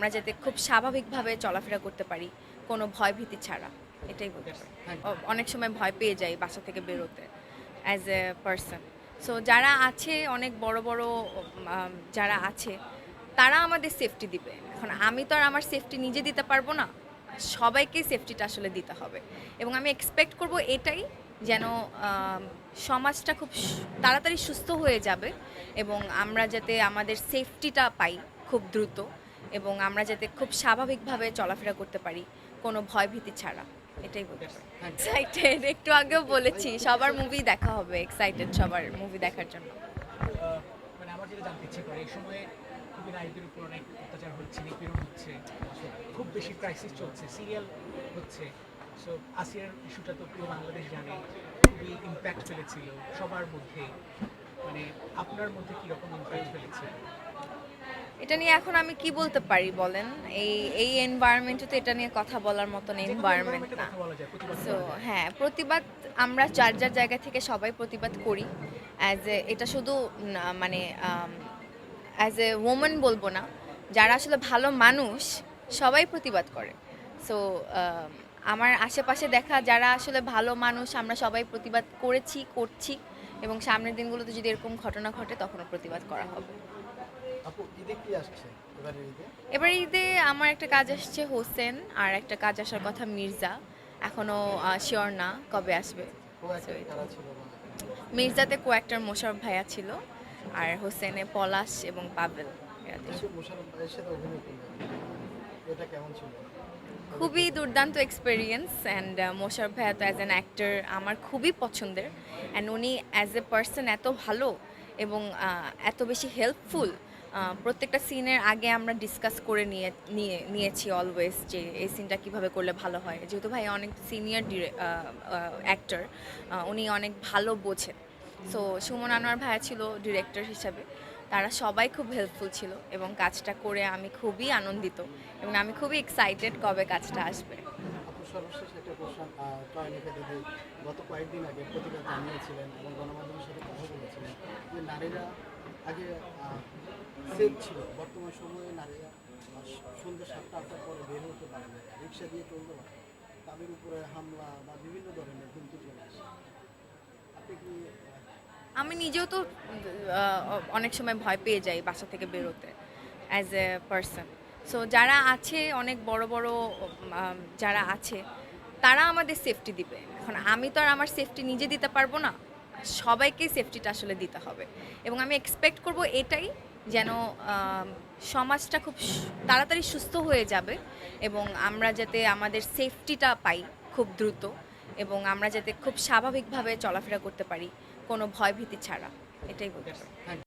আমরা যাতে খুব স্বাভাবিকভাবে চলাফেরা করতে পারি কোনো ভয় ভীতি ছাড়া এটাই বলতে পারি। অনেক সময় ভয় পেয়ে যাই বাসা থেকে বেরোতে অ্যাজ এ পার্সন সো যারা আছে অনেক বড় বড় যারা আছে তারা আমাদের সেফটি দিবে। এখন আমি তো আর আমার সেফটি নিজে দিতে পারব না সবাইকে সেফটিটা আসলে দিতে হবে। এবং আমি এক্সপেক্ট করব এটাই যেন সমাজটা খুব তাড়াতাড়ি সুস্থ হয়ে যাবে এবং আমরা যাতে আমাদের সেফটিটা পাই খুব দ্রুত। এবং আমরা যাতে খুব স্বাভাবিকভাবে চলাফেরা করতে পারি, কোনো ভয় ভীতি ছাড়া। এটাই বলতে পারি। এক্সাইটেড একটু আগেও বলেছি, সবার মুভি দেখা হবে এক্সাইটেড সবার মুভি দেখার জন্য। মানে খুব বেশি চলছে সিরিয়াল হচ্ছে। বাংলাদেশ জানে, খুবই সবার মধ্যে। মানে আপনার মধ্যে কীরকম ইম্প্যাক্ট ফেলেছে এটা নিয়ে এখন আমি কি বলতে পারি বলেন? এই এই এনভায়রনমেন্টে তো এটা নিয়ে কথা বলার মতন এনভায়রনমেন্ট না। সো হ্যাঁ প্রতিবাদ আমরা যার যার জায়গা থেকে সবাই প্রতিবাদ করি। অ্যাজ এ এটা শুধু মানে অ্যাজ এ ওমেন বলব না যারা আসলে ভালো মানুষ সবাই প্রতিবাদ করে। সো আমার আশেপাশে দেখা যারা আসলে ভালো মানুষ আমরা সবাই প্রতিবাদ করেছি করছি এবং সামনের দিনগুলোতে যদি এরকম ঘটনা ঘটে তখনও প্রতিবাদ করা হবে। আপু ঈদে কি আসছে? এবারে ঈদে? এবার ঈদে আমার একটা কাজ আসছে হোসেন আর একটা কাজ আসার কথা মির্জা। এখনও শিওর না কবে আসবে। মির্জাতে কোয়েক্টার মোশারফ ভাইয়া ছিল আর হোসেনে পলাশ এবং পাবেল খুবই দুর্দান্ত এক্সপিরিয়েন্স অ্যান্ড মোশারফ ভাইয়া তো অ্যাজ অ্যান অ্যাক্টর আমার খুবই পছন্দের। অ্যান্ড উনি অ্যাজ এ পার্সন এত ভালো এবং এত বেশি হেল্পফুল প্রত্যেকটা সিনের আগে আমরা ডিসকাস করে নিয়ে নিয়ে, নিয়েছি অলওয়েজ যে এই সিনটা কীভাবে করলে ভালো হয়। যেহেতু ভাই অনেক সিনিয়র অ্যাক্টর উনি অনেক ভালো বোঝেন। সো সুমন আনোয়ার ভাইয়া ছিল ডিরেক্টর হিসাবে। তারা সবাই খুব হেল্পফুল ছিল এবং কাজটা করে আমি খুবই আনন্দিত এবং আমি খুবই এক্সাইটেড কবে কাজটা আসবে। গত কয়েকদিন আগে প্রতিবাদ জানিয়েছিলেন এবং গণমাধ্যমের সাথে কথা বলেছিলেন যে নারীরা আগে সেফ ছিল। বর্তমান সময়ে নারীরা সন্ধ্যা সাতটা, আটটার পরে বের হতে পারে না। রিক্সা দিয়ে চলতে পারে তাদের উপরে হামলা বা বিভিন্ন ধরনের হুমকি চলে আসে। আপনি কি আমি নিজেও তো অনেক সময় ভয় পেয়ে যাই বাসা থেকে বেরোতে অ্যাজ এ পার্সন সো যারা আছে, অনেক বড় বড় যারা আছে, তারা আমাদের সেফটি দিবে। এখন আমি তো আর আমার সেফটি নিজে দিতে পারব না। সবাইকে সেফটিটা আসলে দিতে হবে। এবং আমি এক্সপেক্ট করব এটাই যেন সমাজটা খুব তাড়াতাড়ি সুস্থ হয়ে যাবে এবং আমরা যাতে আমাদের সেফটিটা পাই খুব দ্রুত এবং আমরা যাতে খুব স্বাভাবিকভাবে চলাফেরা করতে পারি, কোনো ভয় ভীতি ছাড়া। এটাই বলতে পারি you.